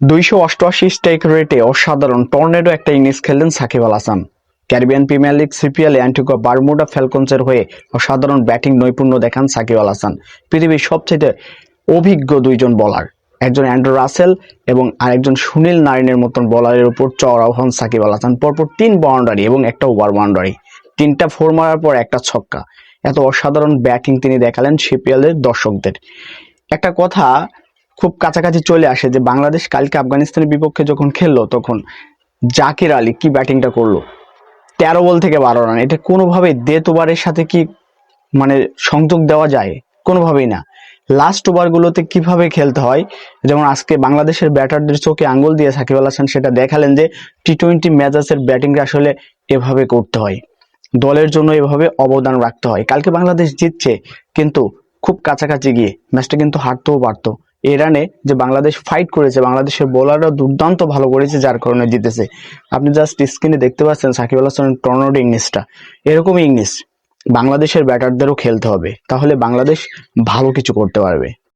দুইশো অষ্টআশি স্ট্রাইক রেটে অসাধারণ টর্নেডো একটা innings খেললেন Shakib Al Hasan. Caribbean Premier League CPL Antigua Bermuda ফ্যালকনসের হয়ে অসাধারণ ব্যাটিং নৈপুণ্য দেখান সাকিব আল হাসান। পৃথিবীর সবচেয়ে অভিজ্ঞ দুইজন বলার একজন অ্যান্ড্রু রাসেল এবং আরেকজন সুনীল নারিনের মতন বলারের উপর চড়াও হন সাকিব আল হাসান। পরপর তিন বাউন্ডারি এবং একটা ওভার বাউন্ডারি তিনটা ফোর মারার পর একটা ছক্কা। এত অসাধারণ ব্যাটিং তিনি দেখালেন সিপিএল এর দর্শকদের। একটা কথা খুব কাছাকাছি চলে আসে যে বাংলাদেশ কালকে আফগানিস্তানের বিপক্ষে যখন খেললো তখন জাকির আলী কি ব্যাটিংটা করল? তেরো বল থেকে বারো রান। এটা কোনোভাবেই ডেথ ওভারের সাথে কি মানে সংযোগ দেওয়া যায়? কোনোভাবেই না। লাস্ট ওভারগুলোতে কীভাবে খেলতে হয়? যেমন আজকে বাংলাদেশের ব্যাটারদের চোখে আঙ্গুল দিয়ে সাকিব আল হাসান সেটা দেখালেন যে টি টোয়েন্টি ম্যাচেসের ব্যাটিংটা আসলে এভাবে করতে হয়। দলের জন্য এভাবে অবদান রাখতে হয়। কালকে বাংলাদেশ জিতছে, কিন্তু খুব কাছাকাছি গিয়ে ম্যাচটা কিন্তু হারতেও পারতো। এই রানে যে বাংলাদেশ ফাইট করেছে, বাংলাদেশের বোলাররা দুর্দান্ত ভালো করেছে, যার কারণে জিতেছে। আপনি জাস্ট স্ক্রিনে দেখতে পাচ্ছেন সাকিব আল হাসানের টর্নড ইংলিশটা। এরকম ইংলিশ। বাংলাদেশের ব্যাটারদেরও খেলতে হবে। তাহলে বাংলাদেশ ভালো কিছু করতে পারবে।